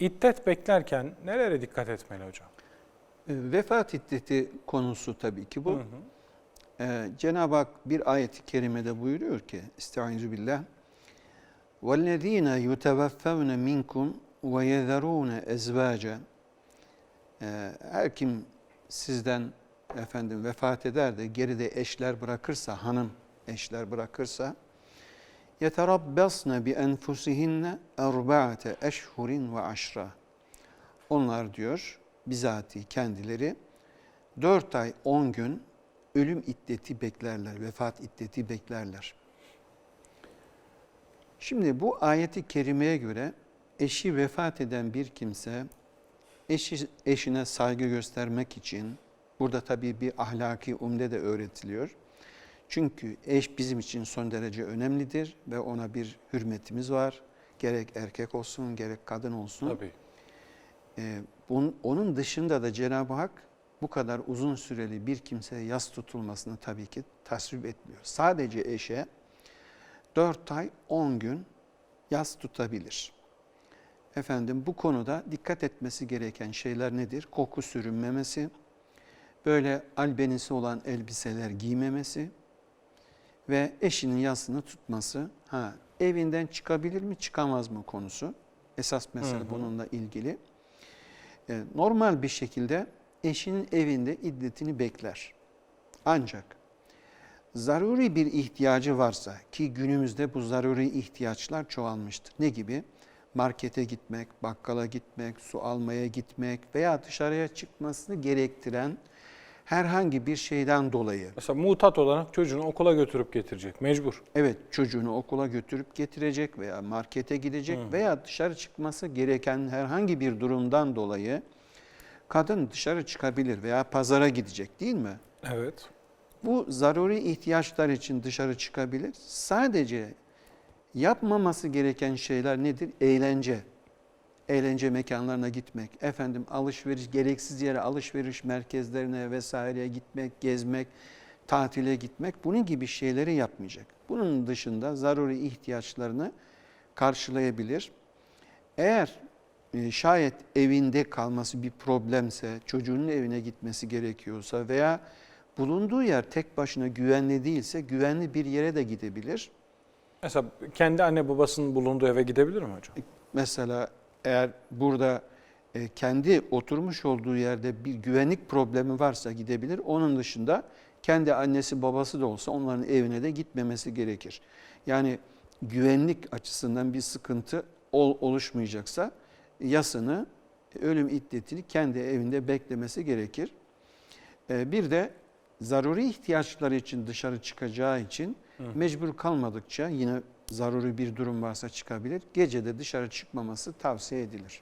İddet beklerken nelere dikkat etmeli hocam? E, Vefat iddeti konusu tabii ki bu. Hı hı. Ee, Cenab-ı Hak bir ayeti kerimede buyuruyor ki Estaizu billah وَالَّذ۪ينَ يُتَوَفَّوْنَ مِنْكُمْ وَيَذَرُونَ اَزْوَاجًا Ee, Her kim sizden efendim vefat eder de geride eşler bırakırsa, hanım eşler bırakırsa يَتَرَبَّصْنَ بِاَنْفُسِهِنَّ اَرْبَعَةَ اَشْهُرٍ وَعَشْرًا Onlar diyor bizatihi kendileri 4 ay 10 gün ölüm iddeti beklerler, vefat iddeti beklerler. Şimdi bu ayeti kerimeye göre eşi vefat eden bir kimse eşi, eşine saygı göstermek için burada tabii bir ahlaki umde de öğretiliyor. çünkü eş bizim için son derece önemlidir ve ona bir hürmetimiz var. Gerek erkek olsun gerek kadın olsun. Tabii. Ee, bun- onun dışında da Cenab-ı Hak bu kadar uzun süreli bir kimseye yas tutulmasını tabii ki tasvip etmiyor. Sadece eşe 4 ay 10 gün yas tutabilir. Efendim bu konuda dikkat etmesi gereken şeyler nedir? Koku sürünmemesi, böyle albenisi olan elbiseler giymemesi ve eşinin yasını tutması. Ha, evinden çıkabilir mi çıkamaz mı konusu. Esas mesele Hı hı. bununla ilgili. E, normal bir şekilde eşinin evinde iddetini bekler. Ancak zaruri bir ihtiyacı varsa ki günümüzde bu zaruri ihtiyaçlar çoğalmıştır. Ne gibi? Markete gitmek, bakkala gitmek, su almaya gitmek veya dışarıya çıkmasını gerektiren herhangi bir şeyden dolayı Mesela mutat olarak çocuğunu okula götürüp getirecek. Mecbur. Evet çocuğunu okula götürüp getirecek veya markete gidecek Hı. veya dışarı çıkması gereken herhangi bir durumdan dolayı kadın dışarı çıkabilir veya pazara gidecek değil mi? Evet. Bu zaruri ihtiyaçlar için dışarı çıkabilir. Sadece yapmaması gereken şeyler nedir? Eğlence. Eğlence mekanlarına gitmek, efendim alışveriş, gereksiz yere alışveriş merkezlerine vesaireye gitmek, gezmek, tatile gitmek bunun gibi şeyleri yapmayacak. Bunun dışında zaruri ihtiyaçlarını karşılayabilir. Eğer e, şayet evinde kalması bir problemse, çocuğunun evine gitmesi gerekiyorsa veya bulunduğu yer tek başına güvenli değilse güvenli bir yere de gidebilir. Mesela kendi anne babasının bulunduğu eve gidebilir mi hocam? Mesela eğer burada e, kendi oturmuş olduğu yerde bir güvenlik problemi varsa gidebilir. Onun dışında kendi annesi babası da olsa onların evine de gitmemesi gerekir. Yani güvenlik açısından bir sıkıntı ol- oluşmayacaksa yasını, ölüm iddetini kendi evinde beklemesi gerekir. E, Bir de zaruri ihtiyaçları için dışarı çıkacağı için mecbur kalmadıkça yine zaruri bir durum varsa çıkabilir. Gece de dışarı çıkmaması tavsiye edilir.